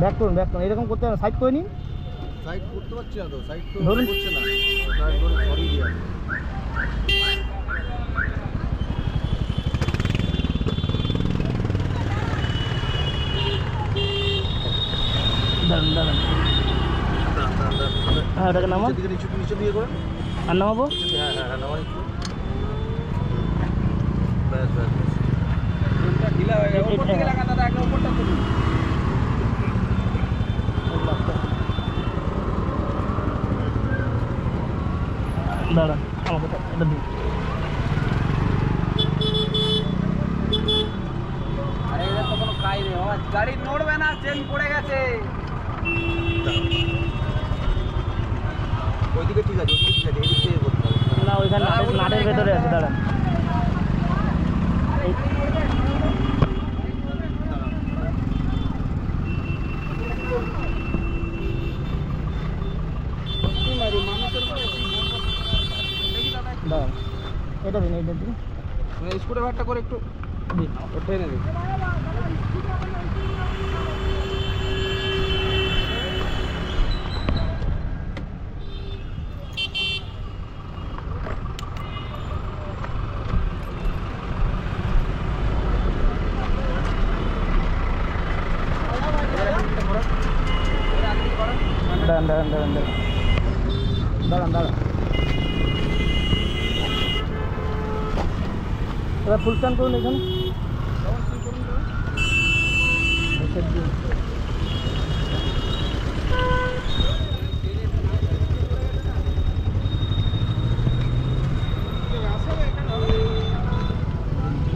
Back করুন back করুন। এরকম করতে হবে সাইড করে নিন। সাইড করতে পারছি না তো। সাইড তো ধরুন। করছে না। সাইড করে সরিয়ে দিয়ে। দাঁড়ান দাঁড়ান। হ্যাঁ ওটাকে দিকে নিচু দিয়ে করে। আর নামাবো? হ্যাঁ হ্যাঁ হ্যাঁ একটু। ব্যাস ব্যাস ঢিলা হয়ে যাবে। ওপর থেকে লাগা দাদা একটা উপরটা তুলুন গাড়ি নড়বে না চেন পড়ে গেছে ওইদিকে ঠিক আছে না ওইখানে নাটের ভেতরে আছে দাঁড়ান এই কি মারি মানুষের উপরে দেখি দাদা একটু। দাঁড়ান এটা দিন এটা দিন মানে স্কুটে ভাড়টা করে একটু দিন ট্রেনে দিন দাঁড়ান দাঁড়ান দাঁড়ান দাঁড়ান দাঁড়ান দাঁড়ান এবার ফুল স্ট্যান্ড করুন এখানে।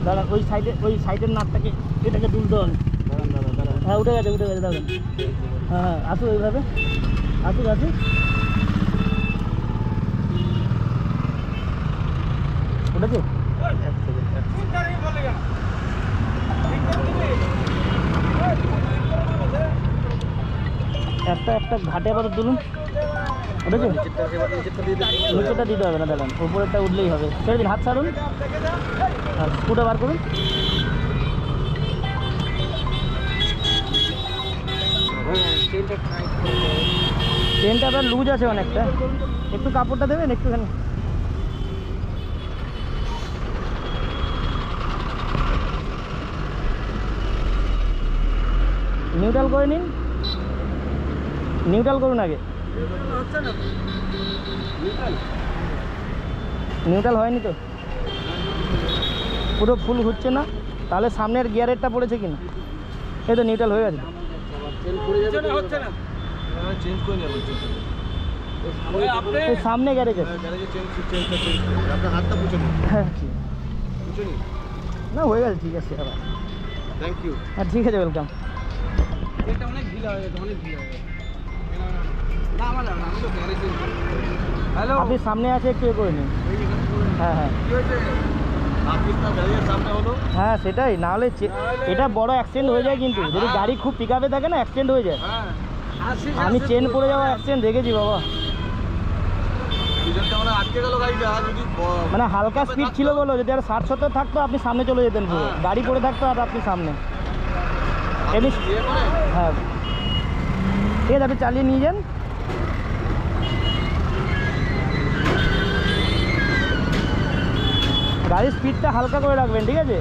দাঁড়ান ওই সাইডে ওই সাইডের নাটটাকে এটাকে তুলতে হবে হ্যাঁ উঠে গেছে উঠে গেছে দাঁড়ান। হ্যাঁ হ্যাঁ আসুক এইভাবে। আসুক আসুক। উঠেছে এক সেকেন্ড এক সেকেন্ড একটা একটা ঘাটে আবার তুলুন। দিচ্ছি নিচেটা দিতে হবে না দাঁড়ান উপরেরটা উঠলেই হবে। ছেড়ে দিন, হাত ছাড়ুন। আর স্কুটা বার করুন। ট্রেনটা আবার লুজ আছে অনেকটা। একটু কাপড়টা দেবেন একটুখানি। নিউট্রাল করে নিন। নিউট্রাল করুন আগে। নিউট্রাল হয়নি তো? পুরো ফুল ঘুরছে না? তাহলে সামনের গিয়ারেরটা পড়েছে কিনা? এই তো নিউট্রাল হয়ে গেছে। সামনে গ্যারেজ না হয়ে গেছে ঠিক আছে আবার। থ্যাংক ইউ হ্যাঁ ঠিক আছে ওয়েলকাম এটা অনেক ঢিলা হয়ে গেছে অনেক ঢিলা হয়ে গেছে। আপনি সামনে আছে একটু এ করে নিন। হ্যাঁ হ্যাঁ। হ্যাঁ সেটাই। নাহলে এটা বড় অ্যাক্সিডেন্ট হয়ে যায় কিন্তু। যদি গাড়ি খুব পিক আপে থাকে না অ্যাক্সিডেন্ট হয়ে যায়। আমি চেন পড়ে যাওয়া অ্যাক্সিডেন্ট দেখেছি বাবা। মানে মানে হালকা স্পিড ছিল বলো যদি আর ষাট সত্তর থাকতো আপনি সামনে চলে যেতেন পুরো। হ্যাঁ। গাড়ি পড়ে থাকতো আর আপনি সামনে। এমনি ইয়ে হ্যাঁ। ঠিক আছে আপনি চালিয়ে নিয়ে যান। গাড়ির স্পিডটা হালকা করে রাখবেন, ঠিক আছে?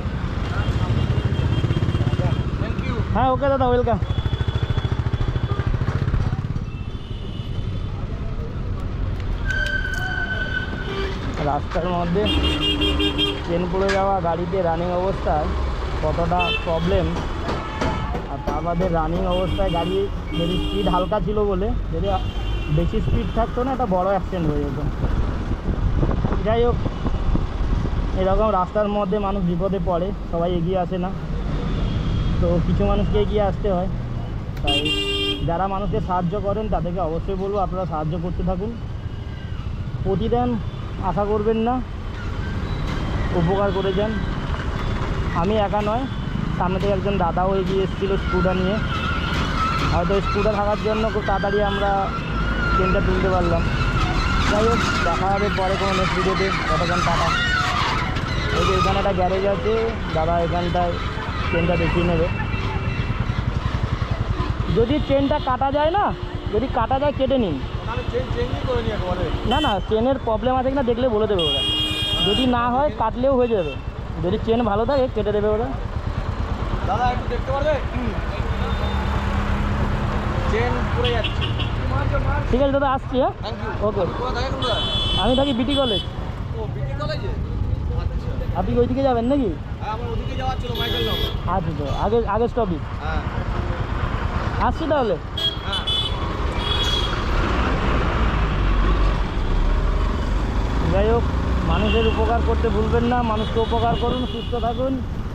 হ্যাঁ ওকে দাদা ওয়েলকাম রাস্তার মধ্যে ট্রেন পড়ে যাওয়া গাড়িতে রানিং অবস্থায় কতটা প্রবলেম আর তার বাদে রানিং অবস্থায় গাড়ি যদি স্পিড হালকা ছিল বলে, যদি বেশি স্পিড থাকতো না, একটা বড় অ্যাক্সিডেন্ট হয়ে যেত। যাই হোক, এরকম রাস্তার মধ্যে মানুষ বিপদে পড়ে, সবাই এগিয়ে আসে না। তো কিছু মানুষকে এগিয়ে আসতে হয়। তাই যারা মানুষকে সাহায্য করেন, তাদেরকে অবশ্যই বলব আপনারা সাহায্য করতে থাকুন। প্রতিদান আশা করবেন না, উপকার করে যান। আমি একা নয় সামনে থেকে একজন দাদাও এগিয়ে এসেছিল স্কুটার নিয়ে। হয়তো স্কুটার থাকার জন্য খুব তাড়াতাড়ি আমরা ট্রেনটা তুলতে পারলাম। যাই হোক দেখা হবে পরে কোনো নেক্সট ভিডিওতে ততক্ষণ টাটা। ওই যে এখানে একটা গ্যারেজ আছে দাদা এখানটায় ট্রেনটা দেখিয়ে নেবে। যদি চেনটা কাটা যায় না যদি কাটা যায় কেটে নিন। না না চেনের প্রবলেম আছে কিনা দেখলে বলে দেবে ওরা। যদি না হয় কাটলেও হয়ে যাবে। যদি চেন ভালো থাকে কেটে দেবে ওরা। দাদা একটু দেখতে পারবে? চেন পড়ে যাচ্ছে। ঠিক আছে দাদা আসছি হ্যাঁ? ওকে আমি থাকি বিটি কলেজ ও বিটি কলেজে আচ্ছা। আপনি ওইদিকে যাবেন নাকি? হ্যাঁ আচ্ছা তো আগে আগে হ্যাঁ। আসছি তাহলে? হ্যাঁ। যাই হোক মানুষের উপকার করতে ভুলবেন না মানুষকে উপকার করুন সুস্থ থাকুন।